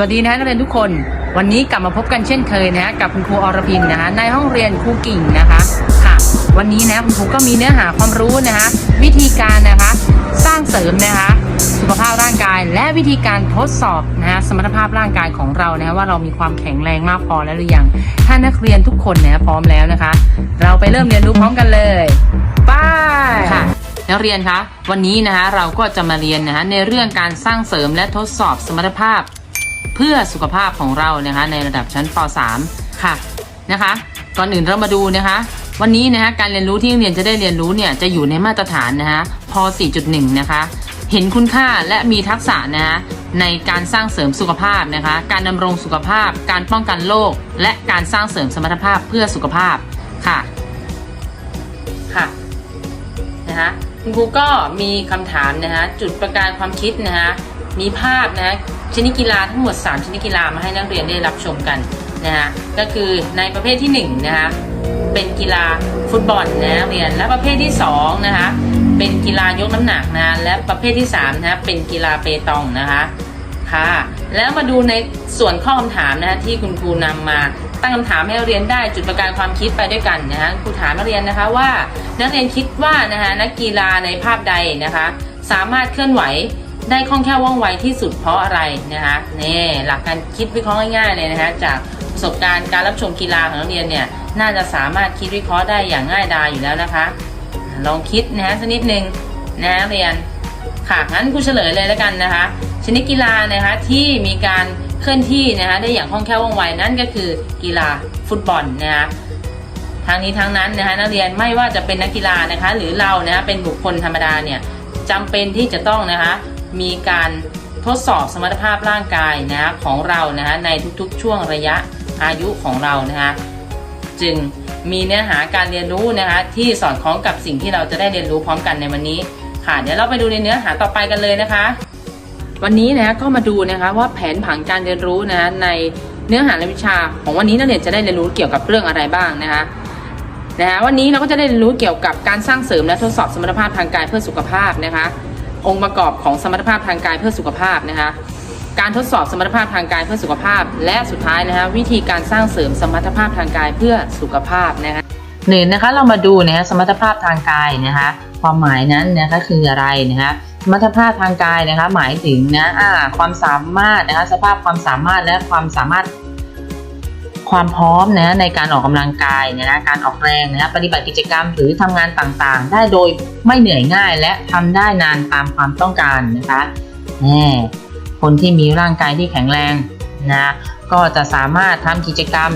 สวัสดีนะนักเรียนทุกคน วันนี้กลับมาพบกันเช่นเคยนะฮะกับคุณครูอรพินนะฮะในห้องเรียนครูกิ่งนะคะค่ะ วันนี้นะคุณครูก็มีเนื้อหาความรู้นะคะวิธีการนะคะสร้างเสริมนะคะสุขภาพร่างกาย และวิธีการทดสอบนะฮะสมรรถภาพร่างกายของเรานะฮะว่าเรามีความแข็งแรงมากพอแล้วหรือยังถ้านักเรียนทุกคนนะพร้อมแล้วนะคะ เราไปเริ่มเรียนรู้พร้อมกันเลยไป้าค่ะนักเรียนคะวันนี้นะคะเราก็จะมาเรียนนะคะในเรื่องการสร้างเสริมและทดสอบสมรรถภาพ เพื่อสุขภาพของเรานะคะ ในระดับชั้นป .3 ค่ะนะคะก่อนอื่นเรามาดูนะคะ วันนี้นะคะการเรียนรู้ที่นักเรียนจะได้เรียนรู้เนี่ยจะอยู่ในมาตรฐานนะคะพ 4.1 นะคะ เห็นคุณค่าและมีทักษะนะคะในการสร้างเสริมสุขภาพนะคะ การดำรงสุขภาพ การป้องกันโรคและการสร้างเสริมสมรรถภาพเพื่อสุขภาพค่ะค่ะนะคะคุณครูก็มีคำถามนะคะจุดประกายความคิดนะคะมีภาพนะคะ ชนิดกีฬาทั้งหมด 3 ชนิดกีฬามาให้นักเรียนได้รับชมกันนะคะก็คือในประเภทที่1นะคะเป็นกีฬาฟุตบอลนะนักเรียนและประเภทที่2นะคะเป็นกีฬายกน้ำหนักนะและประเภทที่3นะคะเป็นกีฬาเปตองนะคะค่ะ แล้วมาดูในส่วนข้อคำถามนะคะที่คุณครูนำมาตั้งคำถามให้เรียนได้จุดประกายความคิดไปด้วยกันนะคะครูถามนักเรียนนะคะว่า นักเรียนคิดว่านะคะนักกีฬาในภาพใดนะคะ สามารถเคลื่อนไหว ได้คล่องแคล่วว่องไวที่สุดเพราะอะไรนะคะนี่หลักการคิดวิเคราะห์ง่ายๆเลยนะคะจากประสบการณ์การรับชมกีฬาของนักเรียนเนี่ยน่าจะสามารถคิดวิเคราะห์ได้อย่างง่ายดายอยู่แล้วนะคะ ลองคิดนะฮะสักนิดนึงนะนักเรียนค่ะงั้นครูเฉลยเลยแล้วกันนะคะ ชนิดกีฬานะคะที่มีการเคลื่อนที่นะคะได้อย่างคล่องแคล่วว่องไวนั่นก็คือกีฬาฟุตบอลนะคะทั้งนี้ทั้งนั้นนะคะนักเรียนไม่ว่าจะเป็นนักกีฬานะคะ หรือเรานะคะเป็นบุคคลธรรมดาเนี่ยจำเป็นที่จะต้องนะคะ มีการทดสอบสมรรถภาพร่างกายนะของเรานะคะในทุกๆ ช่วงระยะอายุของเรานะคะจึงมีเนื้อหาการเรียนรู้นะคะที่สอดคล้องกับสิ่งที่เราจะได้เรียนรู้พร้อมกันในวันนี้ ค่ะเดี๋ยวเราไปดูในเนื้อหาต่อไปกันเลยนะคะ วันนี้นะก็มาดูนะคะว่าแผนผังการเรียนรู้นะในเนื้อหารายวิชา ของวันนี้นักเรียนจะได้เรียนรู้เกี่ยวกับเรื่องอะไรบ้างนะคะนะฮะวันนี้เราก็จะได้เรียนรู้เกี่ยวกับการสร้างเสริมและทดสอบสมรรถภาพทางกายเพื่อสุขภาพนะคะ องค์ประกอบของสมรรถภาพทางกายเพื่อสุขภาพนะคะ การทดสอบสมรรถภาพทางกายเพื่อสุขภาพ และสุดท้ายนะคะวิธีการสร้างเสริมสมรรถภาพทางกายเพื่อสุขภาพนะคะหนึ่งนะคะเรามาดูนะคะสมรรถภาพทางกายนะคะความหมายนั้นนะคะคืออะไรนะคะสมรรถภาพทางกายนะคะหมายถึงนะความสามารถนะคะสภาพความสามารถและความสามารถ ความพร้อมนะในการออกกำลังกายนะการออกแรงนะปฏิบัติกิจกรรมหรือทำงานต่างๆ ได้โดยไม่เหนื่อยง่าย และทำได้นานตามความต้องการนะคะแน่คนที่มีร่างกายที่แข็งแรงนะก็จะสามารถทำกิจกรรม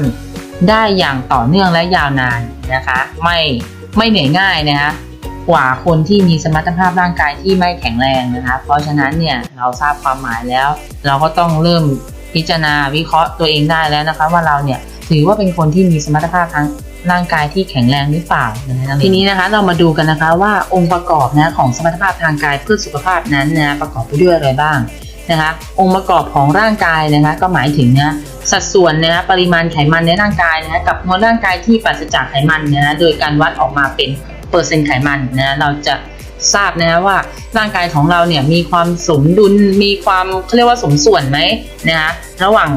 ได้อย่างต่อเนื่องและยาวนานนะคะไม่ไม่เหนื่อยง่ายนะคะกว่าคนที่มีสมรรถภาพร่างกายที่ไม่แข็งแรงนะคะ เพราะฉะนั้นเนี่ยเราทราบความหมายแล้ว เราก็ต้องเริ่ม พิจารณาวิเคราะห์ตัวเองได้แล้วนะคะ ว่าเราเนี่ยถือว่าเป็นคนที่มีสมรรถภาพทางร่างกายที่แข็งแรงหรือเปล่าทีนี้นะคะเรามาดูกันนะคะว่าองค์ประกอบนะของสมรรถภาพทางกายเพื่อสุขภาพนั้นนะประกอบไปด้วยอะไรบ้างนะคะ องค์ประกอบของร่างกายนะคะก็หมายถึงนะสัดส่วนนะคะปริมาณไขมันในร่างกายนะคะกับมวลร่างกายที่ปราศจากไขมันนะโดยการวัดออกมาเป็นเปอร์เซ็นต์ไขมันนะเราจะ ทราบนะว่าร่างกายของเราเนี่ยมีความสมดุลมีความเขาเรียกว่าสมส่วนไหมนะคะระหว่าง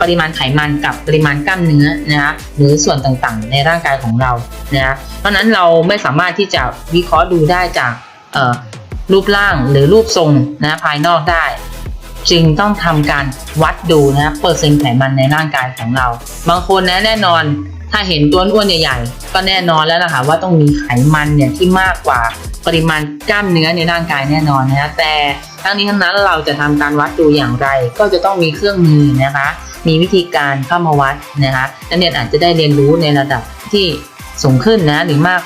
ปริมาณไขมันกับปริมาณกล้ามเนื้อนะคะหรือส่วนต่างๆ ในร่างกายของเรานะคะเพราะนั้นเราไม่สามารถที่จะวิเคราะห์ดูได้จากรูปร่างหรือรูปทรงนะภายนอกได้ จึงต้องทำการวัดดูนะเปอร์เซ็นต์ไขมันในร่างกายของเรา บางคนนะแน่นอน ถ้าเห็นตัวอ้วนใหญ่ๆ ก็แน่นอนแล้วนะคะว่าต้องมีไขมันเนี่ยที่มากกว่าปริมาณกล้ามเนื้อในร่างกายแน่นอนนะแต่ทั้งนี้ทั้งนั้นเราจะทำการวัดดูอย่างไร ก็จะต้องมีเครื่องมือนะคะ มีวิธีการเข้ามาวัดนะคะนักเรียนอาจจะได้เรียนรู้ในระดับที่สูงขึ้นนะหรือมาก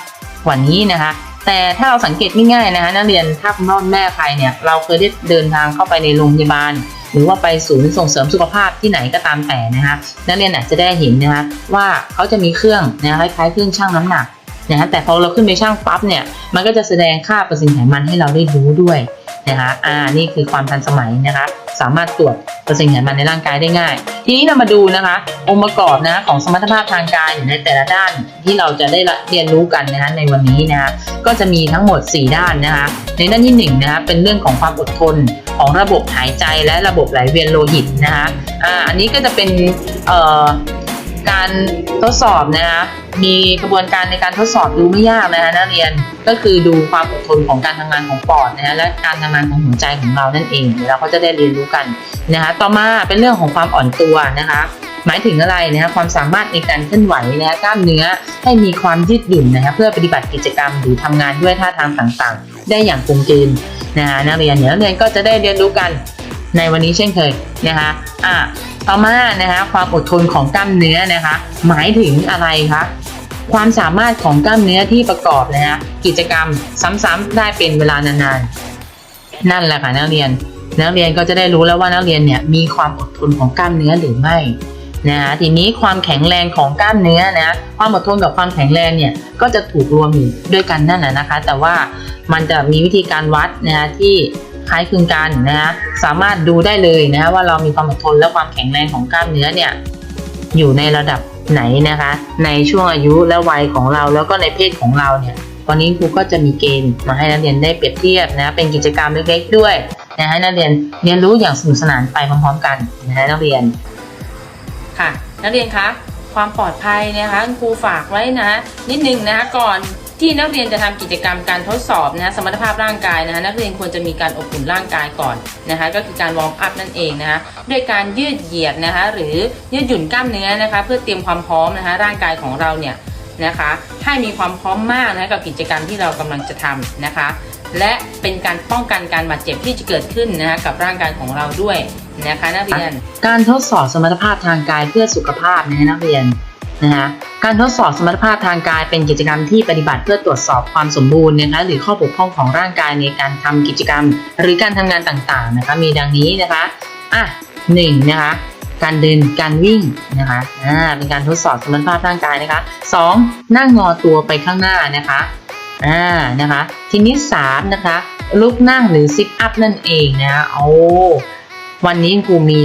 กว่านี้นะคะ แต่ถ้าเราสังเกตง่ายๆนะคะนักเรียนถ้าคุณพ่อแม่ใครเนี่ยเราเคยได้เดินทางเข้าไปในโรงพยาบาล หรือว่าไปศูนย์ส่งเสริมสุขภาพที่ไหนก็ตามแต่นะคะนักเรียนอาจจะได้เห็นนะคะว่าเขาจะมีเครื่องนะคล้ายๆเครื่องชั่งน้ำหนักนะฮะแต่พอเราขึ้นไปชั่งปั๊บเนี่ยมันก็จะแสดงค่าเปอร์เซ็นต์ไขมันให้เราได้รู้ด้วย นะคะอ่านี่คือความทันสมัยนะคะ สามารถตรวจเปอร์เซ็นต์ไขมันในร่างกายได้ง่าย ทีนี้เรามาดูนะคะ องค์ประกอบนะของสมรรถภาพทางกายในแต่ละด้านที่เราจะได้เรียนรู้กันนะคะในวันนี้นะคะก็จะมีทั้งหมด 4 ด้านนะคะ ในด้านที่1นนะคะเป็นเรื่องของความอดทนของระบบหายใจและระบบไหลเวียนโลหิตนะคะอ่าอันนี้ก็จะเป็นเอ่อ การทดสอบนะคะมีกระบวนการในการทดสอบดูไม่ยากนะคะนักเรียนก็คือดูความอดทนของการทำงานของปอดนะคะและการทำงานของหัวใจของเรานั่นเองเราก็จะได้เรียนรู้กันนะคะต่อมาเป็นเรื่องของความอ่อนตัวนะคะหมายถึงอะไรนะคะความสามารถในการเคลื่อนไหวนะคะกล้ามเนื้อให้มีความยืดหยุ่นนะคะเพื่อปฏิบัติกิจกรรมหรือทำงานด้วยท่าทางต่างๆ ได้อย่างกลมกลืนนะคะนักเรียนเดี๋ยนักเรียนก็จะได้เรียนรู้กันในวันนี้เช่นเคยนะคะอะ ต่อมานะคะความอดทนของกล้ามเนื้อนะคะ หมายถึงอะไรคะความสามารถของกล้ามเนื้อที่ประกอบนะคะกิจกรรมซ้ำๆได้เป็นเวลานานๆ นั่นแหละค่ะนักเรียน นักเรียนก็จะได้รู้แล้วว่านักเรียนเนี่ยมีความอดทนของกล้ามเนื้อหรือไม่นะคะทีนี้ความแข็งแรงของกล้ามเนื้อนะความอดทนกับความแข็งแรงเนี่ยก็จะถูกรวมอยู่ด้วยกันนั่นแหละนะคะ แต่ว่ามันจะมีวิธีการวัดนะคะที่ คล้ายคลึงกันนะคะสามารถดูได้เลยนะคะว่าเรามีความอดทนและความแข็งแรงของกล้ามเนื้อเนี่ยอยู่ในระดับไหนนะคะ ในช่วงอายุและวัยของเราแล้วก็ในเพศของเราเนี่ยวันนี้ครูก็จะมีเกณฑ์มาให้นักเรียนได้เปรียบเทียบนะเป็นกิจกรรมเล็กๆด้วยนะให้นักเรียนเรียนรู้อย่างสนุกสนานไปพร้อมๆกันนะฮะนักเรียนค่ะ นักเรียนคะความปลอดภัยนะคะครูฝากไว้นะนิดนึงนะคะก่อน ที่นักเรียนจะทำกิจกรรมการทดสอบนะสมรรถภาพร่างกายนะคะนักเรียนควรจะมีการอบอุ่นร่างกายก่อนนะคะก็คือการวอร์มอัพนั่นเองนะคะด้วยการยืดเหยียดนะคะหรือยืดหยุ่นกล้ามเนื้อนะคะเพื่อเตรียมความพร้อมนะคะร่างกายของเราเนี่ยนะคะให้มีความพร้อมมากนะะกับกิจกรรมที่เรากำลังจะทำนะคะและเป็นการป้องกันการบาดเจ็บที่จะเกิดขึ้นนะคะกับร่างกายของเราด้วยนะคะนักเรียน การทดสอบสมรรถภาพทางกายเพื่อสุขภาพนะฮะนักเรียนนะคะ การทดสอบสมรรถภาพทางกายเป็นกิจกรรมที่ปฏิบัติเพื่อตรวจสอบความสมบูรณ์นะคะหรือข้อบกพร่องของร่างกายในการทำกิจกรรม หรือการทำงานต่างๆนะคะมีดังนี้นะคะอะหนึ่งนะคะการเดินการวิ่งนะคะอ่าเป็นการทดสอบสมรรถภาพร่างกายนะคะสองนั่งงอตัวไปข้างหน้านะคะอ่านะคะ ทีนี้สามนะคะลุกนั่งหรือซิทอัพนั่นเองนะคะโอ้วันนี้ครูมี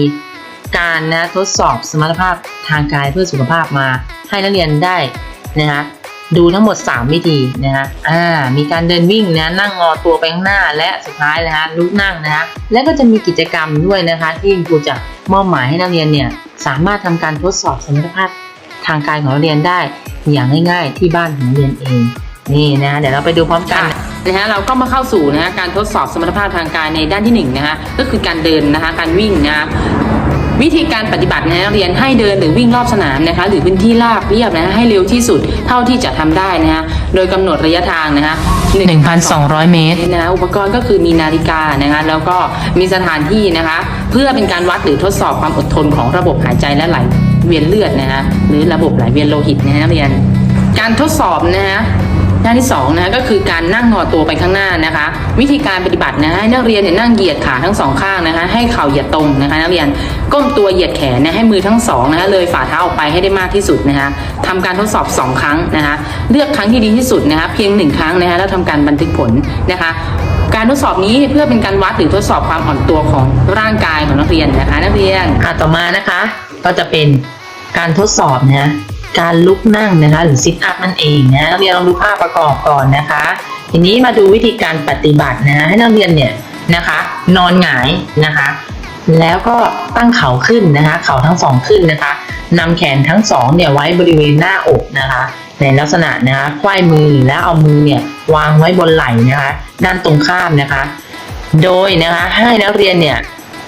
การนะทดสอบสมรรถภาพทางกายเพื่อสุขภาพมา ให้นักเรียนได้นะคะดูทั้งหมด 3 วิธีนะคะอ่า มีการเดินวิ่งนะนั่งงอตัวไปข้างหน้าและสุดท้ายนะคะลุกนั่งนะคะและก็จะมีกิจกรรมด้วยนะคะที่ครูจะมอบหมายให้นักเรียนเนี่ยสามารถทำการทดสอบสมรรถภาพทางกายของนักเรียนได้อย่างง่าย ๆ ที่บ้านของนักเรียนเองนี่นะเดี๋ยวเราไปดูพร้อมกันนะฮะเราก็มาเข้าสู่นะฮะการทดสอบสมรรถภาพทางกายในด้านที่หนึ่งนะฮะก็คือการเดินนะคะการวิ่งนะะ วิธีการปฏิบัตินะนักเรียนให้เดินหรือวิ่งรอบสนามนะคะ หรือพื้นที่ราบเรียบนะฮะให้เร็วที่สุดเท่าที่จะทำได้นะฮะโดยกำหนดระยะทางนะฮะ1,200 เมตรนะอุปกรณ์ก็คือมีนาฬิกานะคะแล้วก็มีสถานที่นะคะ เพื่อเป็นการวัดหรือทดสอบความอดทนของระบบหายใจและไหลเวียนเลือดนะฮะหรือระบบไหลเวียนโลหิตนะฮะนักเรียน การทดสอบนะฮะ ด้านที่2นะก็คือการนั่งงอตัวไปข้างหน้านะคะ วิธีการปฏิบัตินะให้นักเรียนเนี่ยนั่งเหยียดขาทั้งสองข้างนะคะ ให้เข่าเหยียดตรงนะคะ นักเรียนก้มตัวเหยียดแขนนะให้มือทั้งสองนะคะเลยฝ่าเท้าออกไปให้ได้มากที่สุดนะคะทำการทดสอบ 2 ครั้งนะคะ เลือกครั้งที่ดีที่สุดนะคะ เพียงหนึ่งครั้งนะคะแล้วทำการบันทึกผลนะคะการทดสอบนี้เพื่อเป็นการวัดหรือทดสอบความอ่อนตัวของร่างกายของนักเรียนนะคะ นักเรียนอะต่อมานะคะ ก็จะเป็นการทดสอบนะ การลุกนั่งนะคะหรือซิทอัพนั่นเองนะนักเรียนลองดูภาพประกอบก่อนนะคะ ทีนี้มาดูวิธีการปฏิบัตินะให้นักเรียนเนี่ยนะคะ นอนหงายนะคะ แล้วก็ตั้งเข่าขึ้นนะคะ เข่าทั้งสองขึ้นนะคะนำแขนทั้งสองเนี่ยไว้บริเวณหน้าอกนะคะ ในลักษณะนะคะไขว้มือแล้วเอามือเนี่ยวางไว้บนไหล่นะคะ ด้านตรงข้ามนะคะ โดยนะคะให้นักเรียนเนี่ย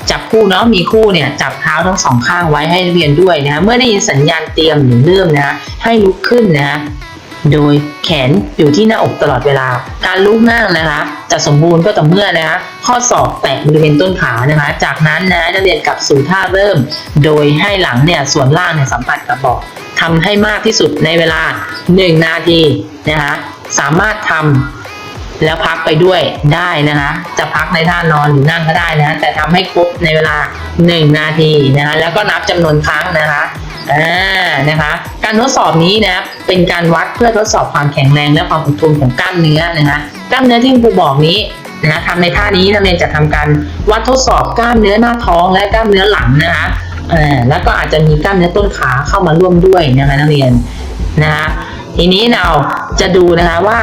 จับคู่เนาะมีคู่เนี่ยจับเท้าทั้งสองข้างไว้ให้เรียนด้วยนะคะเมื่อได้ยินสัญญาณเตรียมหรือเริ่มนะะให้ลุกขึ้นนะะโดยแขนอยู่ที่หน้าอกตลอดเวลา การลุกนั่งนะคะจะสมบูรณ์ก็ต่อเมื่อนะคะข้อศอกแตะบริเวณต้นขานะคะ จากนั้นนะนักเรียนกลับสู่ท่าเริ่ม โดยให้หลังเนี่ยส่วนล่างเนี่ยสัมผัสกับเบาะทำให้มากที่สุดในเวลา 1 นาทีนะคะสามารถทำ แล้วพักไปด้วยได้นะคะ จะพักในท่านอนหรือนั่งก็ได้นะ แต่ทำให้ครบในเวลา 1 นาทีนะคะแล้วก็นับจำนวนครั้งนะคะอ่านะคะการทดสอบนี้นะเป็นการวัดเพื่อทดสอบความแข็งแรงและความอดทนของกล้ามเนื้อนะคะกล้ามเนื้อที่ครูบอกนี้นะทำในท่านี้นักเรียนจะทำการวัดทดสอบกล้ามเนื้อหน้าท้องและกล้ามเนื้อหลังนะคะเอ่อแล้วก็อาจจะมีกล้ามเนื้อต้นขาเข้ามาร่วมด้วยนะคะนักเรียนนะคะทีนี้เราจะดูนะคะว่า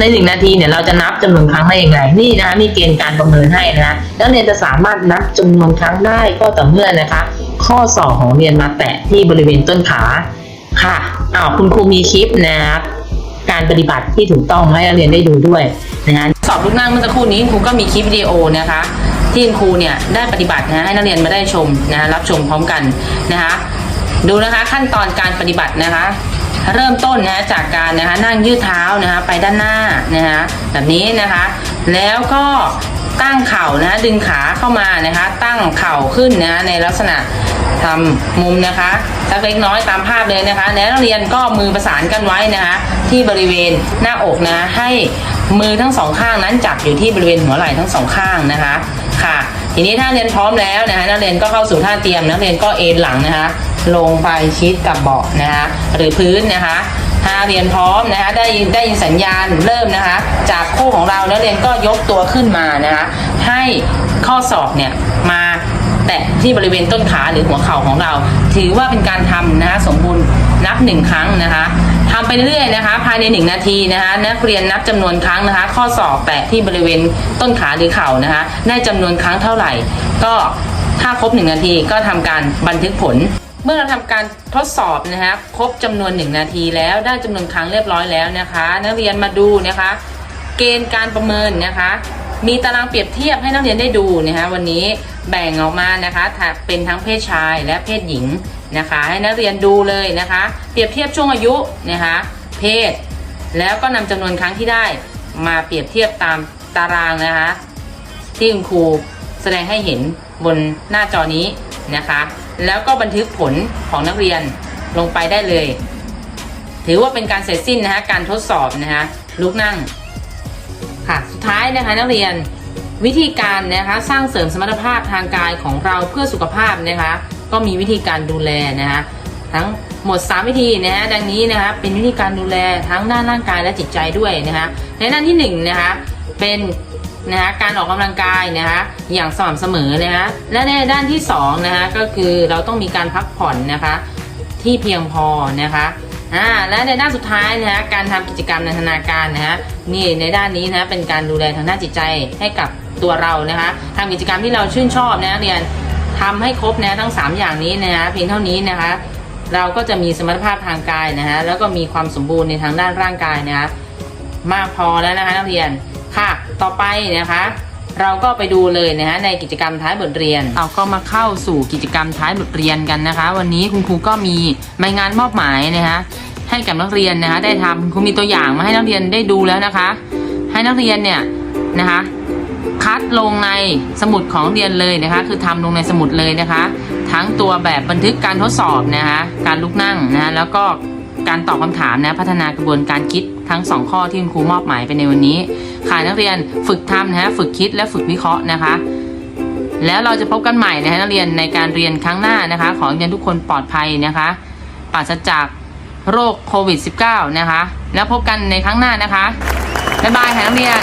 ในหนึ่งนาทีเนี่ยเราจะนับจำนวนครั้งได้อย่างไรนี่นะคะมีเกณฑ์การประเมินให้นะคะนักเรียนจะสามารถนับจำนวนครั้งได้ก็ต่อเมื่อนะคะ ข้อศอกของเรียนมาแตะที่บริเวณต้นขาค่ะอ้าวคุณครูมีคลิปนะคะการปฏิบัติที่ถูกต้องให้นักเรียนได้ดูด้วยนะคะสอบลูกนั่งเมื่อสักครู่นี้ครูก็มีคลิปวิดีโอนะคะที่คุณครูเนี่ยได้ปฏิบัตินะให้นักเรียนมาได้ชมนะรับชมพร้อมกันนะคะดูนะคะขั้นตอนการปฏิบัตินะคะ เริ่มต้นนะจากการนะคะนั่งยืดเท้านะคะไปด้านหน้านะคะแบบนี้นะคะ แล้วก็ตั้งเข่านะะดึงขาเข้ามานะคะ ตั้งเข่าขึ้นนะในลักษณะทำมุมนะคะสักเล็กน้อยตามภาพเลยนะคะแล้วนักเรียนก็มือประสานกันไว้นะคะ ที่บริเวณหน้าอกนะให้มือทั้งสองข้างนั้นจับอยู่ที่บริเวณหัวไหล่ทั้งสองข้างนะคะค่ะ ทีนี้ถ้าเรียนพร้อมแล้วนะคะนักเรียนก็เข้าสู่ท่าเตรียมนักเรียนก็เอนหลังนะคะ ลงไปชิดกับเบาะนะคะหรือพื้นนะคะถ้าเรียนพร้อมนะคะได้ยินได้ยินสัญญาณเริ่มนะคะ จากคู่ของเรานักเรียนก็ยกตัวขึ้นมานะคะให้ข้อศอกเนี่ยมาแตะที่บริเวณต้นขาหรือหัวเข่าของเรา ถือว่าเป็นการทำนะคะสมบูรณ์นับหนึ่งครั้งนะคะทำไปเรื่อยๆนะคะ ภายในหนึ่งนาทีนะคะนักเรียนนับจำนวนครั้งนะคะ ข้อศอกแตะที่บริเวณต้นขาหรือเข่านะคะ ได้จำนวนครั้งเท่าไหร่ ก็ถ้าครบหนึ่งนาทีก็ทำการบันทึกผล เมื่อเราทำการทดสอบนะคะครบจำนวน 1 นาทีแล้วได้จำนวนครั้งเรียบร้อยแล้วนะคะ นักเรียนมาดูนะคะ เกณฑ์การประเมินนะคะ มีตารางเปรียบเทียบให้นักเรียนได้ดูนะคะวันนี้แบ่งออกมานะคะเป็นทั้งเพศชายและเพศหญิงนะคะ ให้นักเรียนดูเลยนะคะ เปรียบเทียบช่วงอายุนะคะ เพศ แล้วก็นำจำนวนครั้งที่ได้มาเปรียบเทียบตามตารางนะคะ ที่คุณครูแสดงให้เห็นบนหน้าจอนี้นะคะ แล้วก็บันทึกผลของนักเรียนลงไปได้เลย ถือว่าเป็นการเสร็จสิ้นนะคะการทดสอบนะคะลุกนั่งค่ะสุดท้ายนะคะนักเรียนวิธีการนะคะสร้างเสริมสมรรถภาพทางกายของเราเพื่อสุขภาพนะคะก็มีวิธีการดูแลนะคะทั้งหมด 3 วิธีนะฮะดังนี้นะคะเป็นวิธีการดูแลทั้งด้านร่างกายและจิตใจด้วยนะคะในด้านที่1นงนะคะเป็น นะคะการออกกำลังกายนะคะอย่างสม่ำเสมอนะคะและในด้านที่2นะคะก็คือเราต้องมีการพักผ่อนนะคะที่เพียงพอนะคะอ่าและในด้านสุดท้ายนะคะการทำกิจกรรมในธนาการนะคะนี่ในด้านนี้นะเป็นการดูแลทางด้านจิตใจให้กับตัวเรานะคะทำกิจกรรมที่เราชื่นชอบนะเรียนทำให้ครบนะทั้ง 3 อย่างนี้นะคะเพียงเท่านี้นะคะ เราก็จะมีสมรรถภาพทางกายนะฮะแล้วก็มีความสมบูรณ์ในทางด้านร่างกายนะคะมากพอแล้วนะคะนักเรียน ค่ะ ต่อไปนะคะ เราก็ไปดูเลยนะฮะในกิจกรรมท้ายบทเรียนเราก็มาเข้าสู่กิจกรรมท้ายบทเรียนกันนะคะ วันนี้คุณครูก็มีใบงานมอบหมายนะคะให้กับนักเรียนนะคะ ได้ทำคุณมีตัวอย่างมาให้นักเรียนได้ดูแล้วนะคะ ให้นักเรียนเนี่ยนะคะคัดลงในสมุดของเรียนเลยนะคะ คือทำลงในสมุดเลยนะคะ ทั้งตัวแบบบันทึกการทดสอบนะคะ การลุกนั่งนะะแล้วก็ การตอบคำถามนะพัฒนากระบวนการคิดทั้งสองข้อที่คุณครูมอบหมายไปในวันนี้ค่ะนักเรียนฝึกทำนะฮะฝึกคิดและฝึกวิเคราะห์นะคะ แล้วเราจะพบกันใหม่นะฮะนักเรียนในการเรียนครั้งหน้านะคะ ขอให้นักเรียนทุกคนปลอดภัยนะคะปราศจากโรคโควิด -19 นะคะ แล้วพบกันในครั้งหน้านะคะบ๊ายบายค่ะนักเรียน